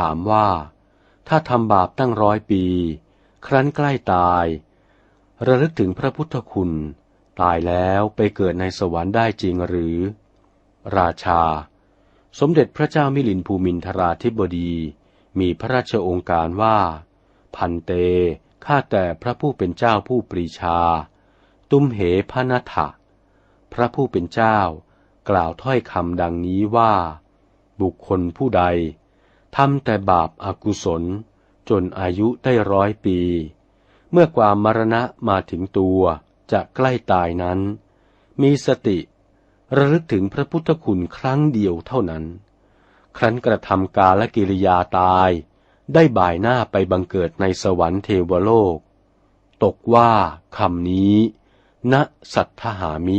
ถามว่า ถ้าทำบาปตั้งร้อยปี ครั้นใกล้ตาย ระลึกถึงพระพุทธคุณ ตายแล้วไปเกิดในสวรรค์ได้จริงหรือ ราชา สมเด็จพระเจ้ามิลินภูมินทราธิบดี มีพระราชองค์การว่า พันเต ข้าแต่พระผู้เป็นเจ้าผู้ปรีชา ตุมเหพนัทะพระผู้เป็นเจ้ากล่าวถ้อยคำดังนี้ว่า บุคคลผู้ใด ทำแต่บาปอากุศล จนอายุได้ร้อยปี เมื่อความมรณะมาถึงตัวจะใกล้ตายนั้น มีสติ ระลึกถึงพระพุทธคุณครั้งเดียวเท่านั้น ครั้นกระทำกาลกิริยาตาย ได้บ่ายหน้าไปบังเกิดในสวรรค์เทวโลก ตกว่าคำนี้ณสัทธหามิ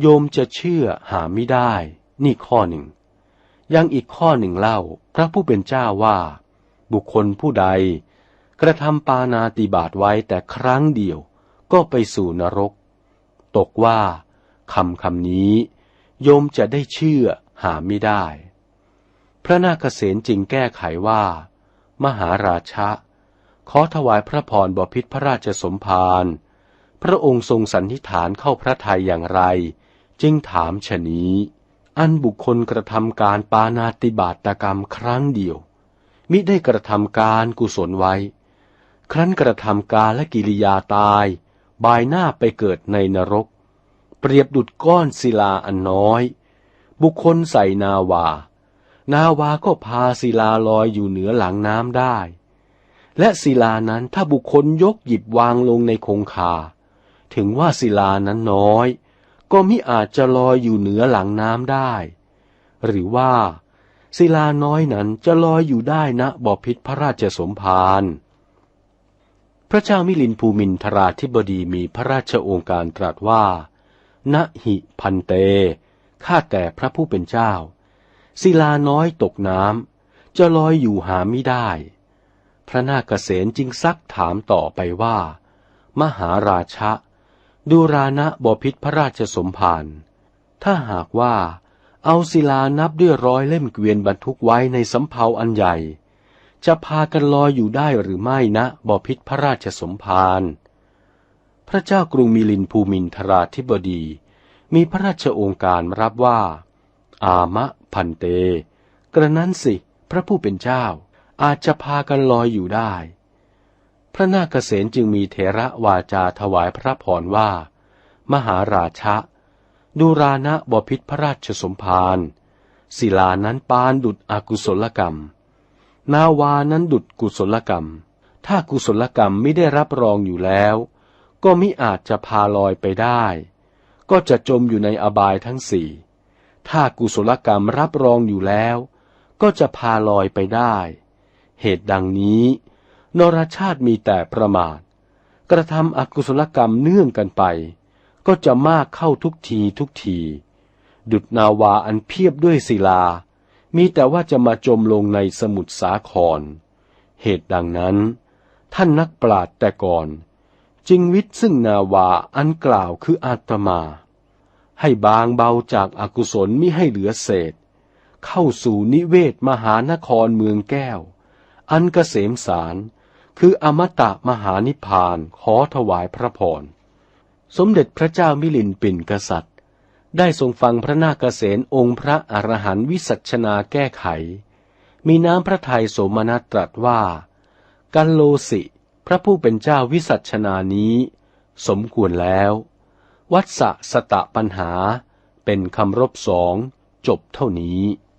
โยมจะเชื่อหาไม่ได้ นี่ข้อหนึ่ง ยังอีกข้อหนึ่งเล่าพระผู้เป็นเจ้าว่า บุคคลผู้ใด กระทำปานาติบาตไว้แต่ครั้งเดียวก็ไปสู่นรก ตกว่าคำคำนี้ โยมจะได้เชื่อหาไม่ได้ พระนาคเษนจึงแก้ไขว่า มหาราชะ ขอถวายพระพรบพิษพระราชสมภารพระองค์ทรงสันนิฐานเข้าพระทัยอย่างไร จึงถามชะนี้ อันบุคคลกระทำการปานาติบาตกรรมครั้งเดียว มิได้กระทำการกุศลไว้ ครั้นกระทำการและกิริยาตาย บายหน้าไปเกิดในนรก เปรียบดุดก้อนศิลาอันน้อย บุคคลใส่นาวา นาวาก็พาศิลาลอยอยู่เหนือหลังน้ำได้ และศิลานั้นถ้าบุคคลยกหยิบวางลงในคงคา ถึงว่าศิลานั้นน้อย ก็มิอาจจะลอยอยู่เหนือหลังน้ำได้ หรือว่า ศิลาน้อยนั้นจะลอยอยู่ได้ณบ่อพิษพระราชสมภารพระเจ้ามิลินภูมินทราธิบดีมีพระราชโองการตรัสว่า ณหิพันเต ข้าแต่พระผู้เป็นเจ้า ศิลาน้อยตกน้ำจะลอยอยู่หาไม่ได้ พระนาคเษนจึงซักถามต่อไปว่า มหาราชะ ดูรานะบพิษพระราชสมภาร ถ้าหากว่า เอาศิลานับด้วยร้อยเล่มเกวียนบรรทุกไว้ในสำเภาอันใหญ่ จะพากันลอยอยู่ได้หรือไม่นะบพิษพระราชสมภารพระเจ้ากรุงมิลินภูมินทราธิบดี มีพระราชโอการรับว่า อามะพันเต กระนั้นสิ พระผู้เป็นเจ้าอาจจะพากันลอยอยู่ได้ พระนาคเษนจึงมีเถระวาจาถวายพระพรว่า มหาราชะ ดูรานะบพิษพระราชสมภารศิลานั้นปานดุดอกุศลกรรม นาวานั้นดุดกุศลกรรม ถ้ากุศลกรรมไม่ได้รับรองอยู่แล้ว ก็มิอาจจะพาลอยไปได้ ก็จะจมอยู่ในอบายทั้งสี่ ถ้ากุศลกรรมรับรองอยู่แล้ว ก็จะพาลอยไปได้ เหตุดังนี้ นรชาติมีแต่ประมาท กระทำอกุศลกรรมเนื่องกันไป ก็จะมากเข้าทุกทีทุกที ดุดนาวาอันเพียบด้วยศิลา มีแต่ว่าจะมาจมลงในสมุทรสาคร เหตุดังนั้น ท่านนักปราดแต่ก่อน จึงวิทย์ซึ่งนาวาอันกล่าวคืออาตมา ให้บางเบาจากอากุศลมิให้เหลือเศษ เข้าสู่นิเวศมหานครเมืองแก้ว อันกเกษมสาร คืออมตะมหานิพพานขอถวายพระพร สมเด็จพระเจ้ามิลินปินกษัตริย์ ได้ทรงฟังพระนาคเษนองค์พระอรหันต์วิสัชนาแก้ไข มีน้ำพระทัยโสมนัสตรัสว่า กันโลสิ พระผู้เป็นเจ้าวิสัชนานี้ สมควรแล้ว วัดสะสตะปัญหาเป็นคำรบสองจบเท่านี้